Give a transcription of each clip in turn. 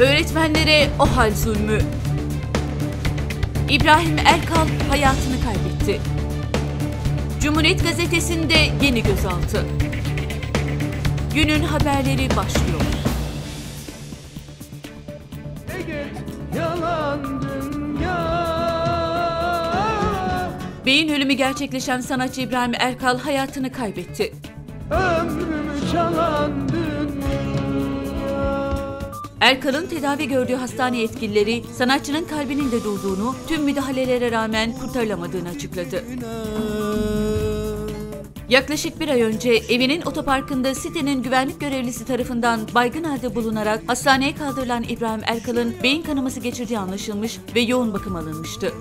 Öğretmenlere o hal zulmü. İbrahim Erkal hayatını kaybetti. Cumhuriyet Gazetesi'nde yeni gözaltı. Günün haberleri başlıyor. Beyin ölümü gerçekleşen sanatçı İbrahim Erkal hayatını kaybetti. Ömrümü çalan dünya Erkal'ın tedavi gördüğü hastane yetkilileri sanatçının kalbinin de durduğunu, tüm müdahalelere rağmen kurtarılamadığını açıkladı. Yaklaşık bir ay önce evinin otoparkında sitenin güvenlik görevlisi tarafından baygın halde bulunarak hastaneye kaldırılan İbrahim Erkal'ın beyin kanaması geçirdiği anlaşılmış ve yoğun bakım alınmıştı.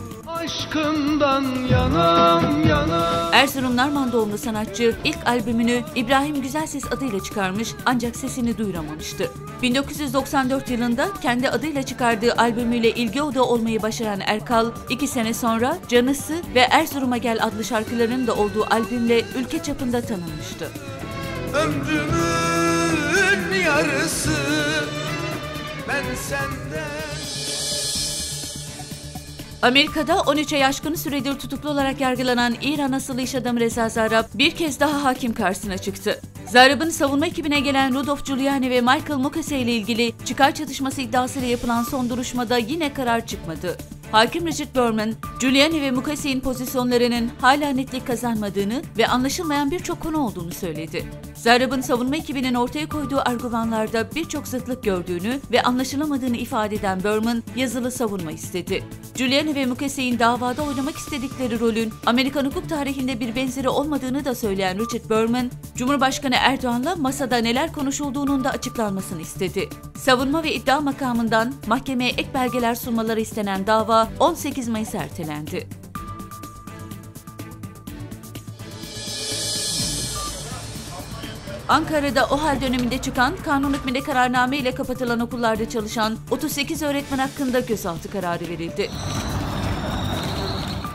Aşkından yanam yanam Erzurum Narman doğumlu sanatçı ilk albümünü İbrahim Güzelses adıyla çıkarmış ancak sesini duyuramamıştı. 1994 yılında kendi adıyla çıkardığı albümüyle ilgi odağı olmayı başaran Erkal, iki sene sonra Canısı ve Erzurum'a Gel adlı şarkılarının da olduğu albümle ülke çapında tanınmıştı. Ömrümün yarısı Ben senden Amerika'da 13 ay aşkın süredir tutuklu olarak yargılanan İran asıllı iş adamı Reza Zarrab bir kez daha hakim karşısına çıktı. Zarrab'ın savunma ekibine gelen Rudolf Giuliani ve Michael Mukasey ile ilgili çıkar çatışması iddiasıyla yapılan son duruşmada yine karar çıkmadı. Hakim Richard Berman, Giuliani ve Mukasey'in pozisyonlarının hala netlik kazanmadığını ve anlaşılmayan birçok konu olduğunu söyledi. Zarrab'ın savunma ekibinin ortaya koyduğu argümanlarda birçok zıtlık gördüğünü ve anlaşılamadığını ifade eden Berman yazılı savunma istedi. Giuliani ve Mukasey'in davada oynamak istedikleri rolün Amerikan hukuk tarihinde bir benzeri olmadığını da söyleyen Richard Berman, Cumhurbaşkanı Erdoğan'la masada neler konuşulduğunun da açıklanmasını istedi. Savunma ve iddia makamından mahkemeye ek belgeler sunmaları istenen dava 18 Mayıs ertelendi. Ankara'da OHAL döneminde çıkan kanun hükmünde kararname ile kapatılan okullarda çalışan 38 öğretmen hakkında gözaltı kararı verildi.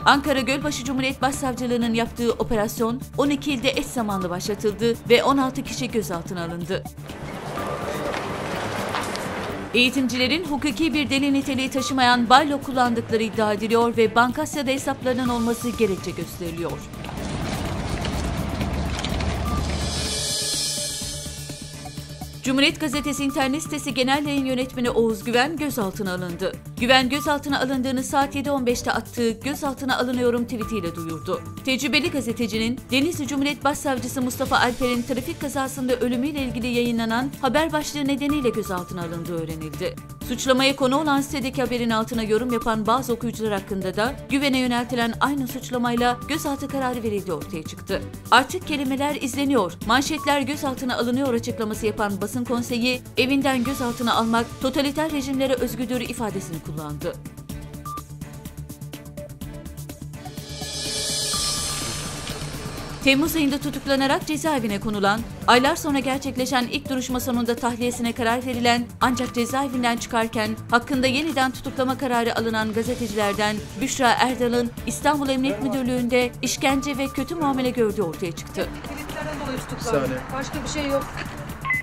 Ankara Gölbaşı Cumhuriyet Başsavcılığı'nın yaptığı operasyon 12 ilde eş zamanlı başlatıldı ve 16 kişi gözaltına alındı. Eğitimcilerin hukuki bir delil niteliği taşımayan ballo kullandıkları iddia ediliyor ve Bankasya'da hesaplarının olması gerekçe gösteriliyor. Cumhuriyet Gazetesi internet sitesi genel yayın yönetmeni Oğuz Güven gözaltına alındı. Güven gözaltına alındığını saat 7.15'te attığı gözaltına alınıyorum tweetiyle duyurdu. Tecrübeli gazetecinin Denizli Cumhuriyet Başsavcısı Mustafa Alper'in trafik kazasında ölümüyle ilgili yayınlanan haber başlığı nedeniyle gözaltına alındığı öğrenildi. Suçlamaya konu olan sitedeki haberin altına yorum yapan bazı okuyucular hakkında da güvene yöneltilen aynı suçlamayla gözaltı kararı verildiği ortaya çıktı. Artık kelimeler izleniyor, manşetler gözaltına alınıyor açıklaması yapan basın konseyi evinden gözaltına almak totaliter rejimlere özgüdür ifadesini kullandı. Temmuz ayında tutuklanarak cezaevine konulan, aylar sonra gerçekleşen ilk duruşma sonunda tahliyesine karar verilen ancak cezaevinden çıkarken hakkında yeniden tutuklama kararı alınan gazetecilerden Büşra Erdal'ın İstanbul Emniyet Müdürlüğü'nde işkence ve kötü muamele gördüğü ortaya çıktı. Başka bir şey yok.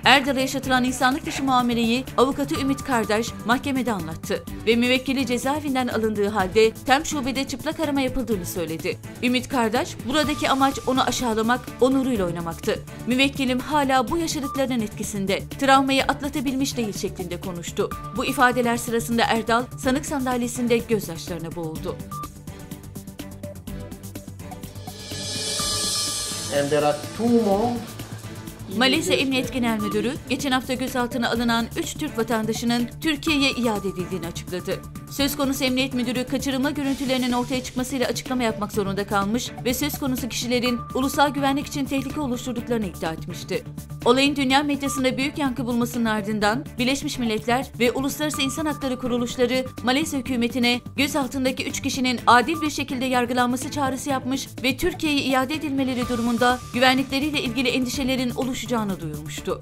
Erdal'a yaşatılan insanlık dışı muameleyi avukatı Ümit Kardeş mahkemede anlattı ve müvekkili cezaevinden alındığı halde tem şubede çıplak arama yapıldığını söyledi. Ümit Kardeş, buradaki amaç onu aşağılamak, onuruyla oynamaktı. Müvekkilim hala bu yaşadıklarının etkisinde, travmayı atlatabilmiş değil şeklinde konuştu. Bu ifadeler sırasında Erdal, sanık sandalyesinde gözyaşlarına boğuldu. and there are two more Malezya Emniyet Genel Müdürü geçen hafta gözaltına alınan 3 Türk vatandaşının Türkiye'ye iade edildiğini açıkladı. Söz konusu Emniyet Müdürü kaçırılma görüntülerinin ortaya çıkmasıyla açıklama yapmak zorunda kalmış ve söz konusu kişilerin ulusal güvenlik için tehlike oluşturduklarını iddia etmişti. Olayın dünya medyasında büyük yankı bulmasının ardından Birleşmiş Milletler ve Uluslararası İnsan Hakları Kuruluşları Malezya hükümetine gözaltındaki 3 kişinin adil bir şekilde yargılanması çağrısı yapmış ve Türkiye'ye iade edilmeleri durumunda güvenlikleriyle ilgili endişelerin oluşacağını duyurmuştu.